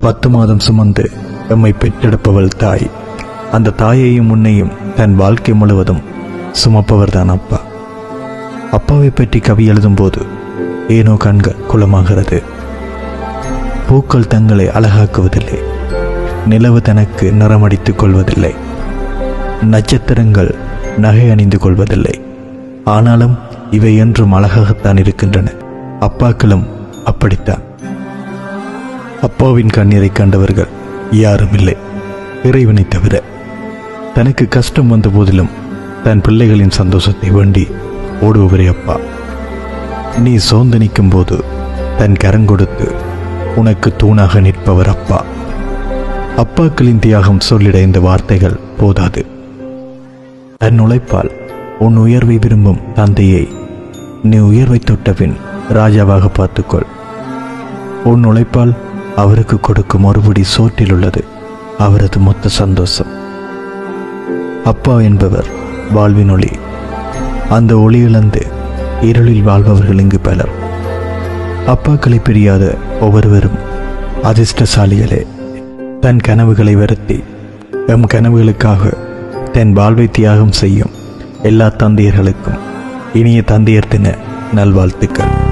பத்து மாதம் சுமந்து எம்மை பெற்றெடுப்பவள் தாய். அந்த தாயையும் உன்னையும் தன் வாழ்க்கை முழுவதும் சுமப்பவர்தான் அப்பா. அப்பாவை பற்றி கவி எழுதும்போது ஏனோ கண்கள் குளமாகிறது. பூக்கள் தங்களை அழகாக்குவதில்லை. நிலவு தனக்கு நிறமடித்துக் கொள்வதில்லை. நட்சத்திரங்கள் நகை அணிந்து கொள்வதில்லை. ஆனாலும் இவை என்றும் அழகாகத்தான் இருக்கின்றன. அப்பாக்களும் அப்படித்தான். அப்பாவின் கண்ணீரை கண்டவர்கள் யாரும் இல்லை இறைவனை தவிர தனக்கு கஷ்டம் வந்த போதிலும் தன் பிள்ளைகளின் சந்தோஷத்தை வேண்டி ஓடுபவரே அப்பா. நீ சோர்ந்து நிற்கும் போது தன் கரங்கொடுத்து உனக்கு தூணாக நிற்பவர் அப்பா. அப்பாக்களின் தியாகம் சொல்லிட இந்த வார்த்தைகள் போதாது. தன் உழைப்பால் உன் உயர்வை விரும்பும் தந்தையை நீ உயர்வை தொட்டபின் ராஜாவாக பார்த்துக்கொள். உன் உழைப்பால் அவருக்கு கொடுக்கும் ஒருபடி சோற்றில் உள்ளது. அவரது மொத்த சந்தோஷம். அப்பா என்பவர் வாழ்வின் ஒளி. அந்த ஒளியிழந்து இருளில் வாழ்பவர்கள் இங்கு பலர். அப்பாக்களை பிரியாத ஒவ்வொருவரும் அதிர்ஷ்டசாலிகளே. தன் கனவுகளை வருத்தி எம் கனவுகளுக்காக தன் வாழ்வை தியாகம் செய்யும் எல்லா தந்தையர்களுக்கும் இனிய தந்தையர் தின நல்வாழ்த்துக்கள்.